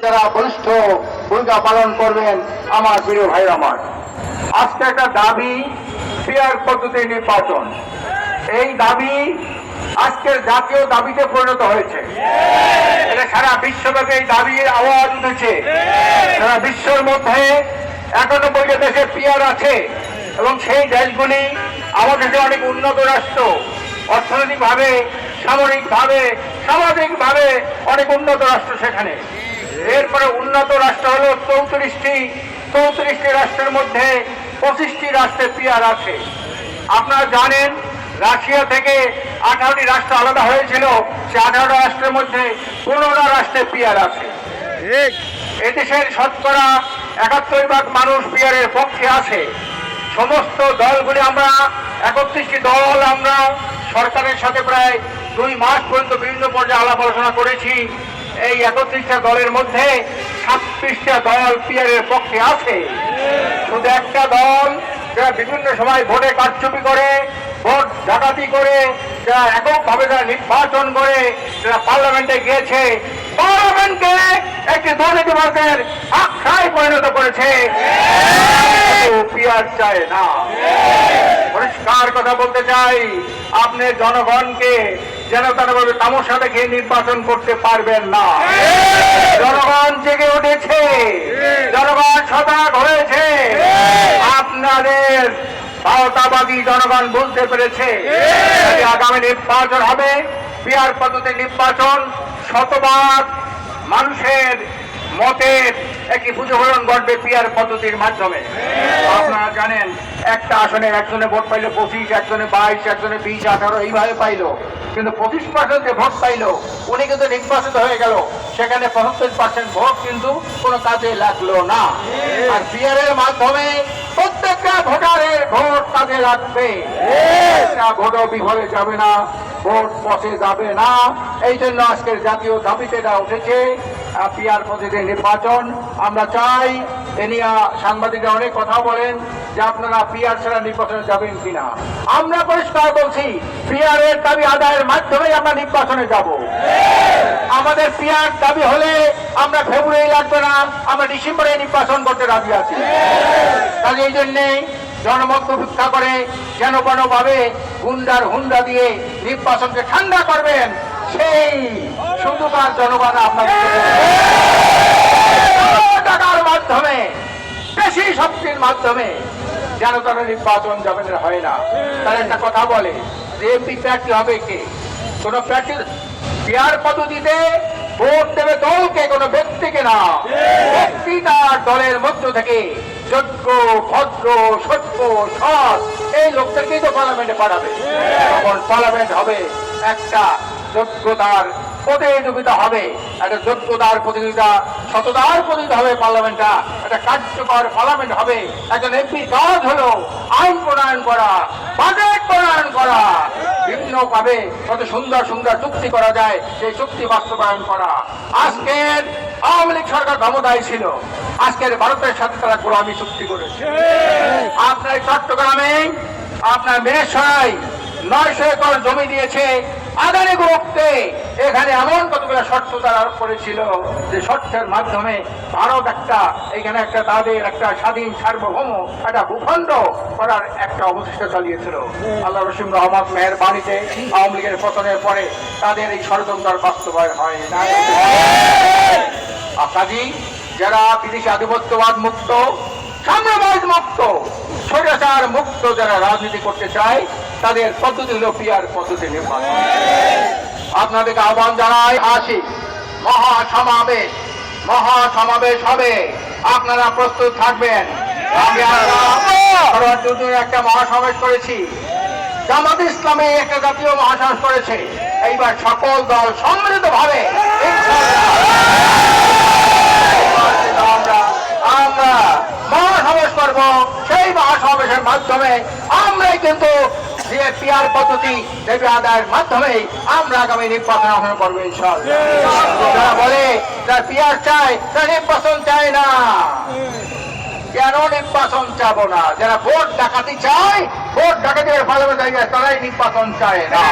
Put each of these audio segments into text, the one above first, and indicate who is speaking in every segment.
Speaker 1: যারা বরিষ্ঠ ভূমিকা পালন করবেন আমার প্রিয় ভাই আমার, আজকে একটা দাবি ফেয়ার পদ্ধতি নির্বাচন। এই দাবি আজকের জাতীয় দাবিতে পরিণত হয়েছে। এটা সারা বিশ্বব্যাপী এই দাবির আওয়াজ উঠেছে। সারা বিশ্বের মধ্যে একানব্বইটা দেশে পিয়ার আছে এবং সেই দেশগুলি আমাদের যে অনেক উন্নত রাষ্ট্র। অর্থনৈতিকভাবে, সামরিকভাবে, সামাজিকভাবে অনেক উন্নত রাষ্ট্র সেখানে। এরপরে উন্নত রাষ্ট্র হলো চৌত্রিশটি চৌত্রিশটি রাষ্ট্রের মধ্যে পঁচিশটি রাষ্ট্রে পিয়ার আছে। আপনারা জানেন রাশিয়া থেকে আঠারোটি রাষ্ট্র আলাদা হয়েছিল সে আঠারো রাষ্ট্রের মধ্যে পনেরো রাষ্ট্রে পিয়ার আছে। এদেশের শতকরা একাত্তর ভাগ মানুষ পিয়ারের পক্ষে আছে। সমস্ত দলগুলি আমরা একত্রিশটি দল আমরা সরকারের সাথে প্রায় দুই মাস পর্যন্ত বিভিন্ন পর্যায়ে আলাপ আলোচনা করেছি। এই একত্রিশটা দলের মধ্যে ছাব্বিশটা দল পিয়ারের পক্ষে আছে। শুধু একটা দল যারা বিভিন্ন সময় ভোটে কারচুপি করে, ভোট ডাকাতি করে, যারা এককভাবে যারা নির্বাচন করে, যারা পার্লামেন্টে গিয়েছে, পার্লামেন্টকে একটি দুর্নীতিবাদের আখ্যায় পরিণত করেছে। পিয়ার চায় না। পরিষ্কার কথা বলতে চাই, আপনি জনগণকে যেন তেনভাবে তামসা দেখে নির্বাচন করতে পারবেন না। জনগণ জেগে উঠেছে। জনগণ সজাগ হয়েছে আপনাদের ভারতাবাদী জনগণ বুঝতে পেরেছে। আগামী নির্বাচন হবে, বিহার পদ্ধতি নির্বাচন শতভাগ মানুষের মতের একটি পুজোভরণ ঘটবে পিয়ার পদ্ধতির মাধ্যমে। আপনারা জানেন, একটা আসনে একজনে ভোট পাইলো, পঁচিশ, একজনে বাইশ, একজনে বিশ, আঠারো, এইভাবে পাইলো। কিন্তু পঁচিশ পার্সেন্ট যে ভোট পাইলো, উনি কিন্তু নির্বাচিত হয়ে গেল। সেখানে পঁচাত্তর পার্সেন্ট ভোট কিন্তু কোনো কাজে লাগল না। আর পিয়ারের মাধ্যমে প্রত্যেকটা ভোটারের ভোট কাজে লাগবে। ভোটও বিফলে যাবে না, ভোট পচে যাবে না। এই জন্য আজকের জাতীয় দাবিতে এটা উঠেছে। পিয়ার পদ্ধতি নির্বাচন। আমরা চাই এ নিয়ে সাংবাদিকরা অনেক কথা বলেন যে আপনারা পিয়ার ছাড়া নির্বাচনে যাবেন কিনা। আমরা পরিষ্কার বলছি পিয়ারের দাবি আদায়ের মাধ্যমে আমরা নির্বাচনে যাব। আমাদের পিয়ার দাবি হলে আমরা ফেব্রুয়ারি লাগবে না, আমরা ডিসেম্বরে নির্বাচন করতে রাজি আছি। কাজে এই জন্যে জনমত ভিক্ষা করে যেন ভাবে গুন্ডার হুন্ডা দিয়ে নির্বাচনকে ঠান্ডা করবেন, সেই শুধুমার জনগণ আপনাদের টাকার মাধ্যমে বেশি শক্তির মাধ্যমে যেন তারা নির্বাচন যাবেন হয় না। তারা একটা কথা বলে, যে এমপি প্রার্থী হবে কে? কোন প্রার্থী বিহার পদ্ধতিতে ভোট দেবে দলকে, কোনো ব্যক্তিকে না। ব্যক্তি তার দলের মধ্য থেকে যোগ্য, ভদ্র, সত্য, সৎ, এই লোকদেরকেই তো পার্লামেন্টে পাঠাবে। তখন পার্লামেন্ট হবে একটা যোগ্যতার প্রতিযোগিতা হবে। একটা যোগ্যতার প্রতিযোগিতা, সততার প্রতিযোগিতা হবে পার্লামেন্টটা। একটা কার্যকর পার্লামেন্ট হবে। একজন এমপি কাজ হলো আইন প্রণয়ন করা, বাজেট প্রণয়ন করা। বিভিন্ন ভাবে কত সুন্দর সুন্দর চুক্তি করা যায়, সেই চুক্তি বাস্তবায়ন করা। আজকের আওয়ামী লীগ সরকার ক্ষমতায় ছিল। আজকের ভারতের সাথে তারা গোলামি চুক্তি করেছে। আপনার চট্টগ্রামে, আপনার মেরেশ্বরায় নয়শো একর জমি দিয়েছে, আদানি গ্রুপকে এখানে এমন কতগুলো শর্ত তারা আরোপ করেছিল যে শর্তের মাধ্যমে ভারত একটা, এখানে একটা তাদের একটা স্বাধীন সার্বভৌম, একটা ভূখণ্ড করার একটা অবশিষ্ট চালিয়েছিল। আল্লাহ রসিম রহমত মেয়ের বাড়িতে আওয়ামী লীগের পতনের পরে তাদের এই ষড়যন্ত্র বাস্তবায়ন হয় না। কাজী, যারা বিদেশি আধিপত্যবাদ মুক্ত সাম্রাজ্যবাদ মুক্ত, স্বৈরাচার মুক্ত যারা রাজনীতি করতে চায়, তাদের পদ্ধতি হল পিয়ার পদ্ধতি নির্বাচন আপনাদেরকে আহ্বান জানাই, আসি। মহা সমাবেশ মহা সমাবেশ হবে। আপনারা প্রস্তুত থাকবেন। একটা মহাসমাবেশ করেছি। জামাত ইসলামে একটা জাতীয় মহাসমাবেশ করেছে। এইবার সকল দল সম্মিলিত ভাবে আমরা মহাসমাবেশ করব। সেই মহাসমাবেশের মাধ্যমে আমরাই কিন্তু যে পিয়ার পদ্ধতি দেবী আদায়ের মাধ্যমে আমরা আগামী নির্বাচন আহ্বান করব ইনশাআল্লাহ। যারা বলে যারা পিয়ার চায় তারা নির্বাচন চায় না। কেন নির্বাচন চাবো না? যারা ভোট ডাকাতি চায়, ভোট ডাকাতের ভালোবাসা জায়গায় তারাই নির্বাচন চায় না।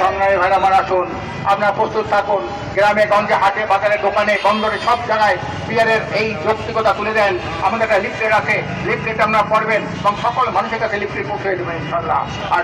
Speaker 1: সংগ্রামী ভাই আমার আসুন, আপনারা প্রস্তুত থাকুন। গ্রামে, গঞ্জে, হাটে, বাজারে, দোকানে, বন্দরে, সব জায়গায় বিয়ারের এই যৌক্তিকতা তুলে দেন। আমাদের একটা লিফলেট আছে, লিফলেট আপনারা পড়বেন এবং সকল মানুষের কাছে লিফলেট পৌঁছে দেবেন ইনশাল্লাহ আর